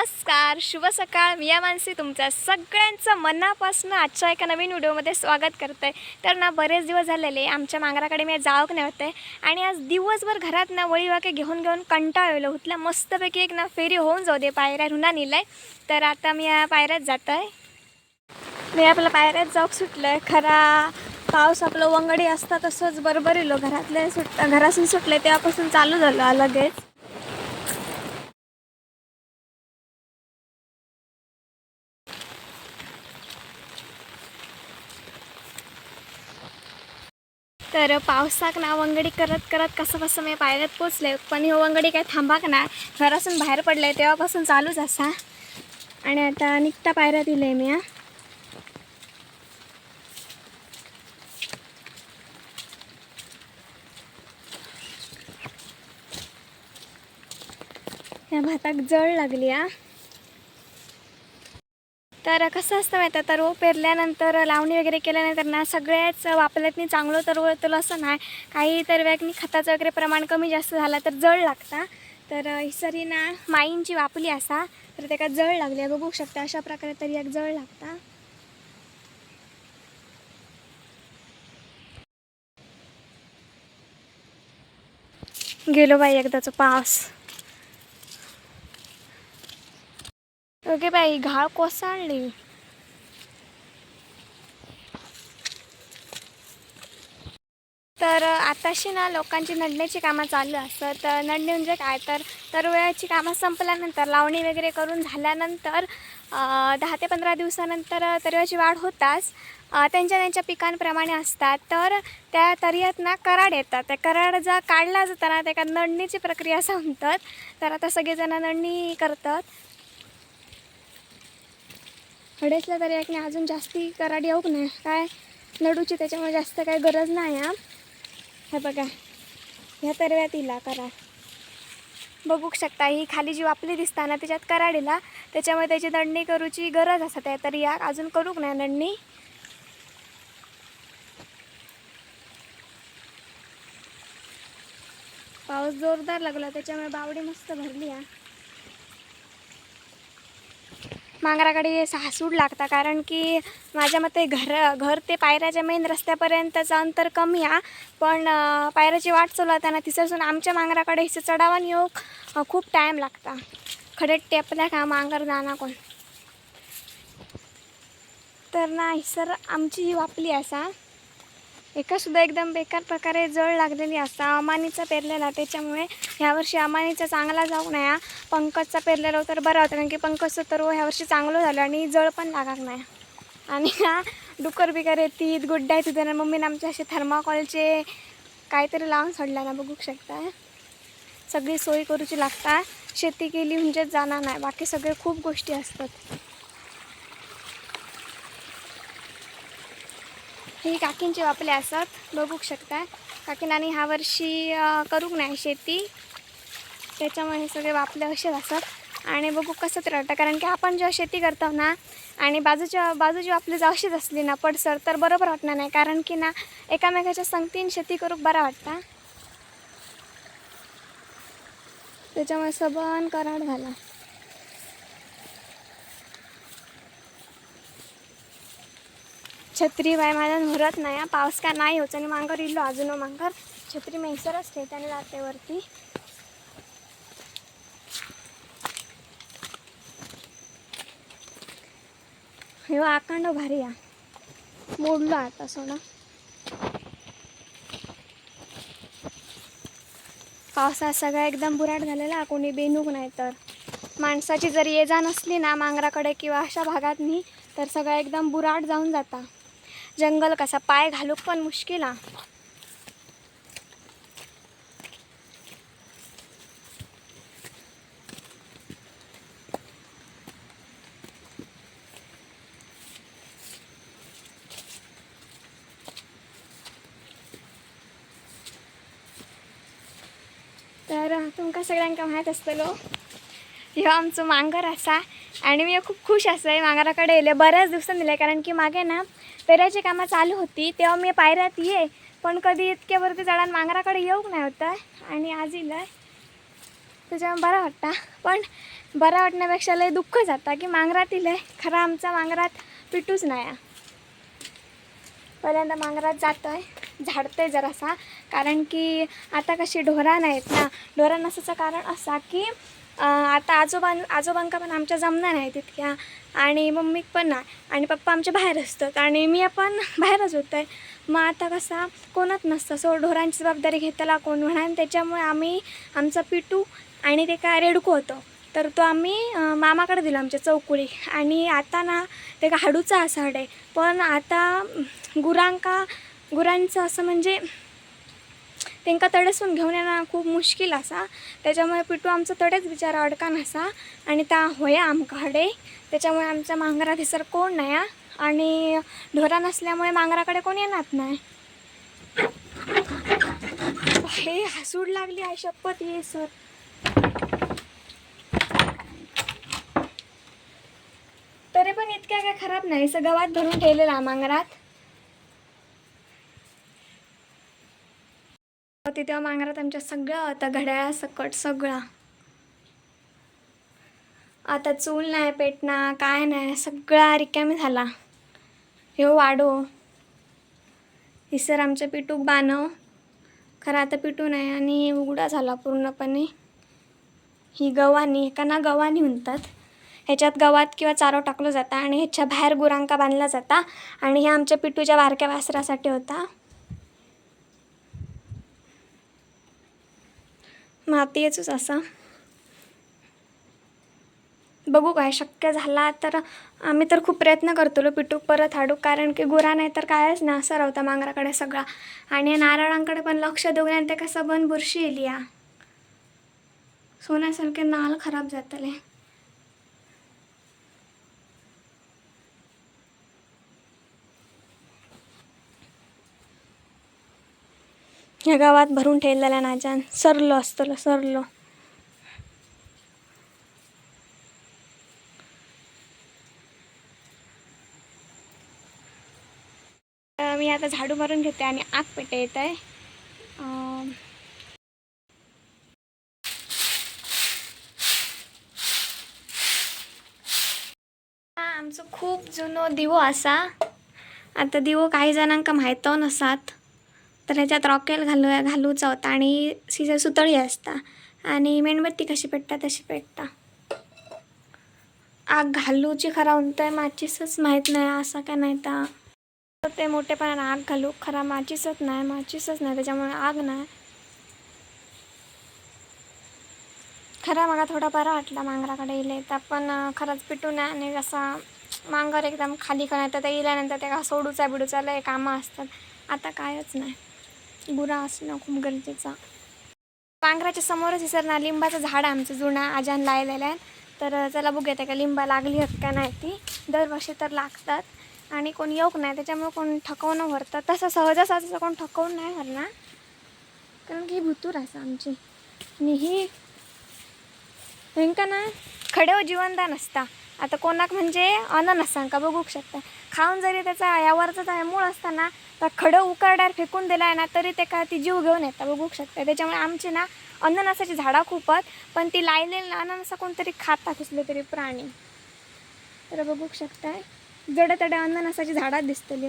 नमस्कार शुभ सकाळ. मी या मानसी. तुमच्या सगळ्यांचं मनापासून आजच्या एका नवीन व्हिडिओमध्ये स्वागत करत. आहे तर ना बरेच दिवस झालेले आमच्या मांगराकडे मी जावक नाही होते आणि आज दिवसभर घरात ना वळीवाके घेऊन घेऊन कंटाळलेलं. होतला मस्तपैकी एक ना फेरी होऊन जाऊ दे पायऱ्या रुना नेलाय तर आता मी या पायऱ्यात जात आहे मी आपल्या पायऱ्यात जाऊक सुटलं आहे खरा पाऊस आपलं वंगडी असता तसंच बरोबर येलो घरातले सुट घरातून सुटले तेव्हापासून चालू झालं लगेच. तर पावसाक ना वंगडी करत करत कसं कसं मी पायऱ्यात पोचले. पण ही वंगडी काय थांबाक ना. घरासून बाहेर पडले तेव्हापासून चालूच असा. आणि आता निघता पायऱ्यात दिले मी हा. भाताक जळ लागली हा. तर कसं असतं माहिती आहे, तर रोप पेरल्यानंतर लावणी वगैरे केल्यानंतर ना सगळ्याच वापरल्यातनी चांगलं तर वळतलं असं नाही. काही तर वेगनी खताचं वगैरे प्रमाण कमी जास्त झाला तर जळ लागता. तर ही सरी ना माईंची वापली असा. तर त्याका जळ लागली बघू शकता अशा प्रकारे तरी एक जळ लागता. गेलो बाई एकदाचा पाऊस. ओके बाई घाळ कोसळली तर आताशी ना लोकांची नडण्याची कामं चालू असतात. तर नडणे म्हणजे काय तर तर वेळाची कामं संपल्यानंतर लावणी वगैरे करून झाल्यानंतर दहा ते पंधरा दिवसानंतर तरिवाची वाढ होताच त्यांच्या त्यांच्या पिकांप्रमाणे असतात. तर त्या तर्यात ना कराड येतात. त्या कराड जा काढला जाता ना त्या नडणीची प्रक्रिया संपतात. तर आता सगळेजण नडणी करतात. हडेसला तरी एक नाही अजून जास्ती कराड येऊक नाही. काय? नडूची त्याच्यामुळे जास्त काय गरज नाही हा. हे बघा. ह्या तरव्यात इला कराड बघू शकता ही खाली जी वापली दिसता ना त्याच्यात कराडीला त्याच्यामुळे त्याची दंडणी करूची गरज असत. आहे तरी या अजून करूक नाही दंडणी. पाऊस जोरदार लागला त्याच्यामुळे बावडी मस्त भरली आहे मांगराकडे सासूड लागता कारण की माझ्या मते घर घर ते पायऱ्याच्या मेन रस्त्यापर्यंतचं अंतर कमी आहे पण पायऱ्याची वाट चालवताना तिसरसून आमच्या मांगराकडे हिचं चढावान येऊक खूप टाईम लागता. खडे टेपल्या का मांगर जाना कोण? तर ना सर आमची ही वापली असा. एका सुद्धा एकदम बेकार प्रकारे जळ लागलेली असता. अमानीचा पेरलेला त्याच्यामुळे ह्यावर्षी अमानीचा चांगला जाऊ नये. पंकजचा पेरलेला तर बरा होता कारण की पंकजचं तर ह्यावर्षी चांगलं झालं आणि जळ पण लागाक नाही. आणि हा डुकर बिकर येतील गुड्डा येते तर मम्मीने आमच्या असे थर्माकॉलचे काहीतरी लावून सोडला ना बघू शकता. सगळी सोय करूची लागता. शेती केली म्हणजेच जाणार नाही. बाकी सगळे खूप गोष्टी असतात. ही काकींचे वापले असत बघू शकता. काकीन ह्या वर्षी करूक नाही शेती. त्याच्यामुळे हे सगळे वापले असेच असत आणि बघू कसं तर वाटतं कारण की आपण जेव्हा शेती करतो ना आणि बाजूच्या बाजूची आपली जर अशीच असली ना पडसर तर बरोबर वाटणार नाही. कारण की ना एकामेकाच्या संगतीन शेती करूक बरा वाटता. त्याच्यामुळे सबन कराड झाला. छत्री बाय माझ्या भरत नाही हा. पाऊस का नाही होच आणि मांगर इल्लो अजून मांगर छत्री मैसरच ठेवताना जाते वरती हो आकांड भारी या. मोडलो आता सोनं पावसात सगळा एकदम बुराट झालेला कोणी बेनूक नाही तर. माणसाची जर ये जा नसली ना मांगराकडे किंवा अशा भागातनी तर सगळं एकदम बुराट जाऊन जाता. जंगल कसा? पाय घालूक पण मुश्किल हा तर तुमका सगळ्यांका माहीत असतलो. ह्यो आमचं मांगर असा आणि मी खूप खुश आहे मांगराकडे येले बऱ्याच दिवसांनी दिले कारण की मागे ना पेऱ्याची कामं चालू होती तेव्हा मी पायऱ्यात ये पण कधी इतक्यावरती चढान मांगराकडे येऊक नाही होतं आणि आज इलं त्याच्यामुळे बरं वाटतं. पण बरा वाटण्यापेक्षा लय दुःख जाता की मांगरातील इलं खरा आमचा मांगरात पिटूच नाही. पहिल्यांदा मांगरात जातो आहे झाडते जरासा. कारण की आता कशी ढोरा नाहीत ना. ढोरा नसायचं कारण असा की आता आजोबां आजोबांका पण आमच्या जमणार नाही तितक्या. आणि मम्मीक पण नाही. आणि पप्पा आमच्या बाहेर असतात. आणि मी पण बाहेरच होतो. आहे मग आता कसा कोणत नसतं. सो ढोरांची जबाबदारी घेताला कोण म्हणा. आणि त्याच्यामुळे आम्ही आमचा पिटू आणि ते काय रेडको होतं. तर तो आम्ही मामाकडे दिला आमच्या चौकुळी आणि आता ना ते का हाडूचा आसाड आहे. पण आता गुरांका गुरांचं असं म्हणजे तेंका तडसून घेऊन येणं खूप मुश्किल असा त्याच्यामुळे पिटू आमचं तडेच बिचारा अडकान असा आणि ता होया आमका हडे. त्याच्यामुळे आमच्या मांगरा हिसर कोण नाही आणि ढोरा नसल्यामुळे मांगराकडे कोण येणार नाही हे हसूड लागली आहे शपथ ये सर. तरी पण इतक्या काय खराब नाही असं गवात भरून ठेवलेला मांगरात. गणपती तेव्हा मांगरात आमच्या सगळं होता घड्याळासकट सगळा. आता चूल नाही पेटणा काय नाही सगळा रिकामी झाला. ह्यो वाडो हिसर आमच्या पिटूक बांधव खरं आता पिटू नाही आणि उघडा झाला पूर्णपणे. ही गव्हाणी एका ना गव्हाणी म्हणतात. ह्याच्यात गवात किंवा चारो टाकलं जाता आणि ह्याच्या बाहेर गुरांका बांधला जाता. आणि हे आमच्या पिटूच्या बारक्या वासरासाठी होता. मातीयच असा. बघू काय शक्य झाला तर आम्ही तर खूप प्रयत्न करतो पिटू परत हाडू. कारण की गुरा नाही तर कायच ना असं राहता मांगराकडे सगळा. आणि नारळांकडे पण लक्ष देऊ नाही ते कसं बन बुरशी येली या. सोन्यासारखे नाल खराब जातले. ह्या गावात भरून ठेवलेल्या नाजान सरलो असतलो सरलो. तर मी आता झाडू मारून घेते आणि आग पेटे येत आहे आमचं खूप जुनो दिवो असा. आता दिवो काही जणांका माहीत नसात. तर ह्याच्यात रॉकेल घालू घालूचा होता आणि सिजर सुतळी असता. आणि मेणबत्ती कशी पेटता तशी पेटता. आग घालूची खरा म्हणतोय माचीसच माहीत नाही असं काय नाही तर ते मोठेपणाने आग घालू खरा माचीसच नाही माचीसच नाही त्याच्यामुळे आग नाही. खरा मला थोडा बरा वाटला मांगराकडे इले तर पण खरंच पिटू नाही आणि असा मांगर एकदम खाली करायचं ते इल्यानंतर ते का सोडूचा बिडूचा लय कामं असतात. आता कायच नाही. गुरा असणं खूप गरजेचं. पांघराच्या समोरच सर ना लिंबाचं झाड आहे आमचं जुना आजान लायलेलं आहे. तर चला बघूयात का लिंबा लागली आहेत का नाही ती. दरवर्षी तर लागतात. आणि कोण येऊक नाही त्याच्यामुळे कोण ठकवणं भरतं. तसं सहजासहज कोण ठकवून नाही भरणार. कारण की ही भुतूर असं आमची. आणि ही हेंका ना खडेव जिवंदान असता आता कोणाक म्हणजे अन्न नसता का बघू शकता. खाऊन जरी त्याचा यावरचा मूळ असताना तर खडं उकरड्यावर फेकून दिला आहे ना तरी ते का ती जीव घेऊन येतात बघू शकता. त्याच्यामुळे आमची ना अननसाची झाडं खूप आहेत पण ती लायलेली अननसा कोणतरी खाता कसले तरी प्राणी. तर बघू शकताय जड अननसाची झाडात दिसतली.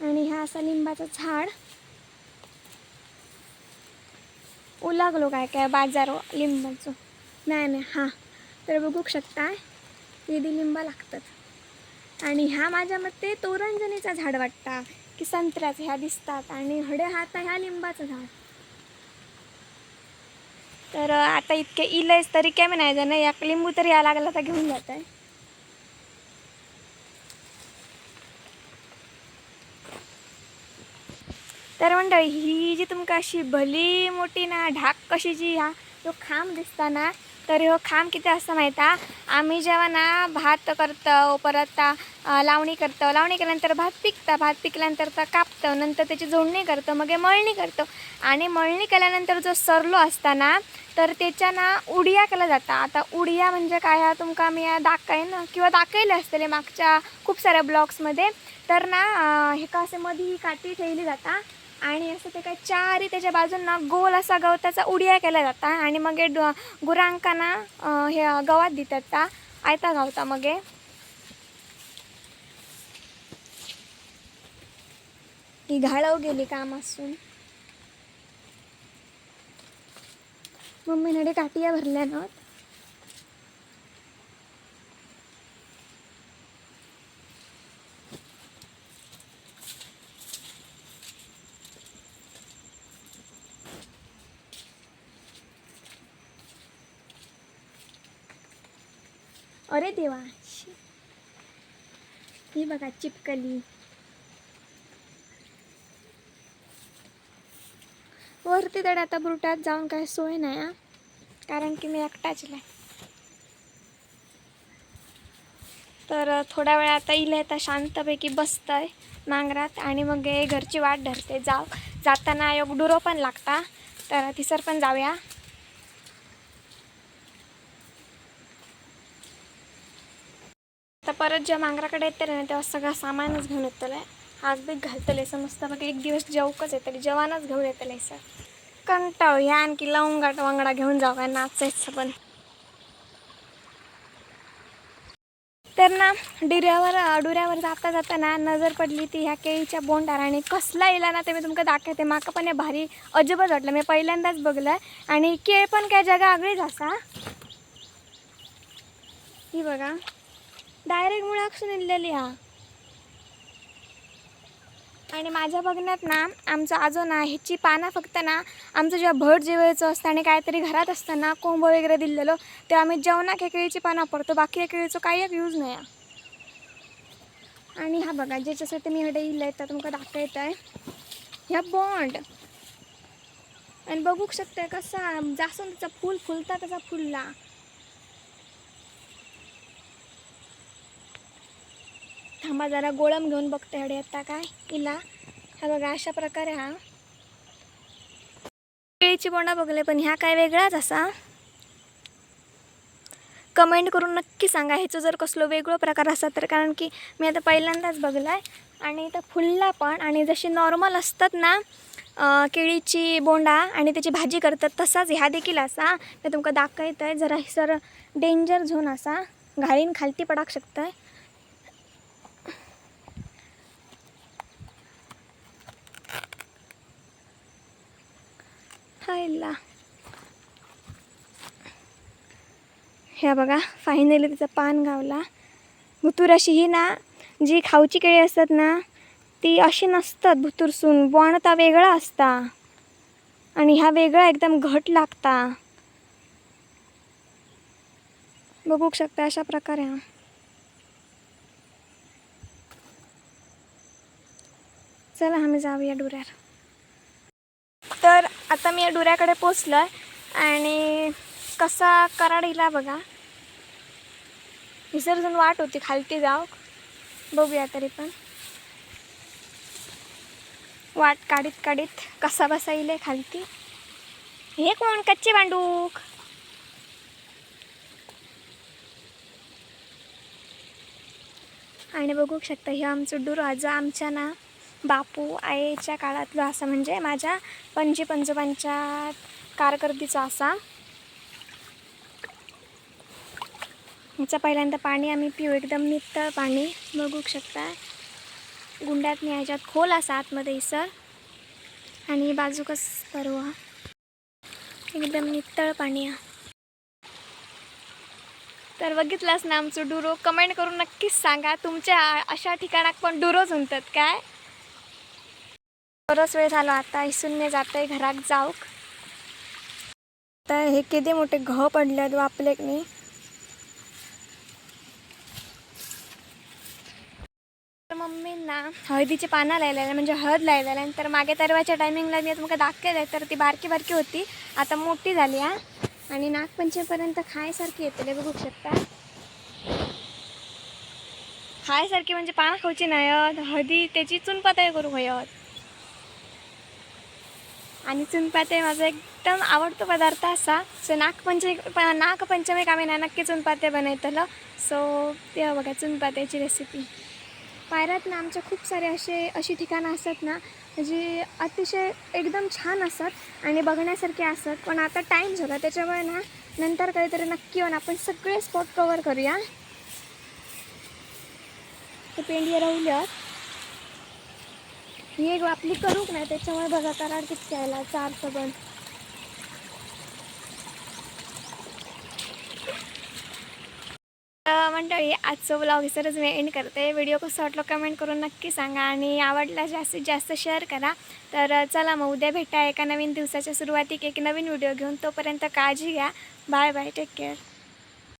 आणि ह्या असा लिंबाचं झाड. उलागलो काय काय बाजार लिंबाचं. नाही नाही हां. तर बघू शकता दिदी लिंबा लागतात. आणि ह्या माझ्या मते तोरणजणीचा झाड वाटता. की संत्र्याचं ह्या दिसतात आणि हडे हात ह्या लिंबाचं झाड. तर आता इतके इलयच तरी काय नाही जाणं एक लिंबू तरी या लागला तर घेऊन जात आहे. तर मंडळी ही जी तुमका अशी भली मोठी ना ढाक कशी जी ह्या तो खांब दिसताना तर हो खांब किती असतं माहीत आम्ही जेव्हा ना भात करतो परत लावणी करतो लावणी केल्यानंतर भात पिकतं भात पिकल्यानंतर तर कापतं नंतर त्याची जोडणी करतो मग मळणी करतो. आणि मळणी केल्यानंतर जो सरलो असताना तर त्याच्या ना उडिया केला जाता आता उडिया म्हणजे काय हा तुमका मी दाखवेन किंवा दाखवले असतले मागच्या खूप साऱ्या ब्लॉग्समध्ये. तर ना हे का असे मध्ये ही काठी ठेवली जाता आणि असं ते काय चारी त्याच्या बाजूंना गोल असा गवताचा उडिया केला जाता. आणि मग डु- गुरांकांना हे गवात दितात ता आयता गावता मग. ही घाळव गेली काम असून मम्मी काटिया भरल्या ना अरे देवा. शी. ही बघा चिपकली. वरती तडे आता ब्रुटात जाऊन काय सोय नाही हा. कारण की मी एकटाच आहे. तर थोड्या वेळ आता इले आता शांतपैकी बसतंय नांगरात आणि मग घरची वाट धरते. जाव जाताना एक डुरो पण लागता. तर तिसर पण जाऊया. परत जेव्हा मांगराकडे येते ना तेव्हा सगळं सामानच घेऊन येतलं हात बी घालतले समजतं बघ एक दिवस जेवकच येतले जेवणच घेऊन येतले सर. कंटाळ ह्या आणखी लवंगाट वांगडा घेऊन जाऊ काय नाचायचं पण. तर ना डिऱ्यावर डुऱ्यावर जाता जाताना नजर पडली ती ह्या केळीच्या बोंडार आणि कसला येला ना ते मी तुमका दाखवते. माका पण हे भारी अजबच वाटलं. मी पहिल्यांदाच बघलं आणि केळ पण काय जगा आगळीच असा. ही बघा. डायरेक्ट मुळापासून इल्लेली हा. आणि माझ्या बघण्यात ना आमचं आजो ना ह्याची पानं फक्त ना आमचं जेव्हा भट जेवायचं असतं आणि काहीतरी घरात असताना कोंब वगैरे दिलेलं तेव्हा आम्ही जेवणाक ह्या केळीची पानं वापरतो बाकी या केळीचं काही एक यूज नाही आहे. आणि हा बघा ज्याच्यासाठी मी हडे इलं तर तुमका दाखवत आहे ह्या बॉन्ड आणि बघू शकता कसा जास्वंदाचा फूल फुलता त्याचा फुलला. थांबा जरा गोळम घेऊन बघते हडे आता काय. हिला हा बघा अशा प्रकारे हा. केळीची बोंडा बघले पण ह्या काय वेगळाच असा. कमेंट करून नक्की सांगा. ह्याचं जर कसलो वेगळा प्रकार असा तर कारण की मी आता पहिल्यांदाच बघला आहे आणि इथं फुलला पण आणि जशी नॉर्मल असतात ना केळीची बोंडा आणि त्याची भाजी करतात तसाच ह्या देखील असा. मी तुमका दाखवत आहे जरा सर डेंजर झोन असा. घाळीन खालती पडाक आहे हायला ह्या बघा फायनली तिचा पान गावला भुतूर अशी ही ना जी खाऊची केळी असतात ना ती अशी नसतात भुतूरसून बोणता वेगळा असता आणि ह्या वेगळा एकदम घट लागता बघू शकता अशा प्रकारे हा चला आम्ही जाऊया डुऱ्यावर आता मी या डुऱ्याकडे पोचलो आहे आणि कसा कराड इला बघा. विसर्जन वाट होती खालती जाऊ बघूया तरी पण. वाट काढीत काढीत कसा बसा इले खालती. हे कोण कच्चे भांडूक? आणि बघू शकता हे आमचं डूर आज आमच्या ना बापू आईच्या काळातलं असं म्हणजे माझ्या पणजी पंजोबांच्या कारकिर्दीचा असा. ह्याचं पहिल्यांदा पाणी आम्ही पिऊ एकदम नितळ पाणी. बघू शकता गुंड्यात न्यायच्यात ह्याच्यात खोल असा आतमध्ये इसर. आणि बाजूकच परवा. एकदम नितळ पाणी. तर बघितलास ना आमचं डुरो? कमेंट करून नक्कीच सांगा. तुमच्या अशा ठिकाणात पण डुरोज म्हणतात काय? बरंच वेळ झालो आता इसून मी जाते घरात जाऊक. आता हे किती मोठे घ पडले वापले की मम्मी तर मम्मींना हळदीची पानं लायलेल्या म्हणजे हळद लायलेल्या तर मागे तरवाच्या टायमिंगला मी तुमका दाखवले तर ती बारकी बारकी होती. आता मोठी झाली हा. आणि नागपंचमीपर्यंत खायसारखी येतले बघू शकता. खायसारखी म्हणजे पानं खाऊची नाही हत. हळदी त्याची चुनपातळी करू हयत आणि चुनपाते माझा एकदम आवडतो पदार्थ असा. सो नागपंचमी नागपंचमीक आम्ही ना नक्की चुनपाते बनवतलं. सो ते बघा चुनपात्याची रेसिपी पायऱ्यात ना आमच्या खूप सारे असे अशी ठिकाणं असतात ना म्हणजे अतिशय एकदम छान असतात आणि बघण्यासारखे असतात. पण आता टाईम झाला त्याच्यामुळे ना नंतर काहीतरी नक्की येऊन आपण सगळे स्पॉट कवर करूया. ते पेंडिया राहिल्यात. एक आपली करूक नाही? त्याच्यामुळे बघा कराड किती यायला चार सबंध मंडळी आजचं ब्लॉग इसरच मी एंड करते. व्हिडिओ कसं वाटलं कमेंट करून नक्की सांगा आणि आवडला जास्तीत जास्त शेअर करा. तर चला मग उद्या भेटा एका नवीन दिवसाच्या सुरुवातीक एक नवीन व्हिडिओ घेऊन. तोपर्यंत काळजी घ्या. Bye bye take care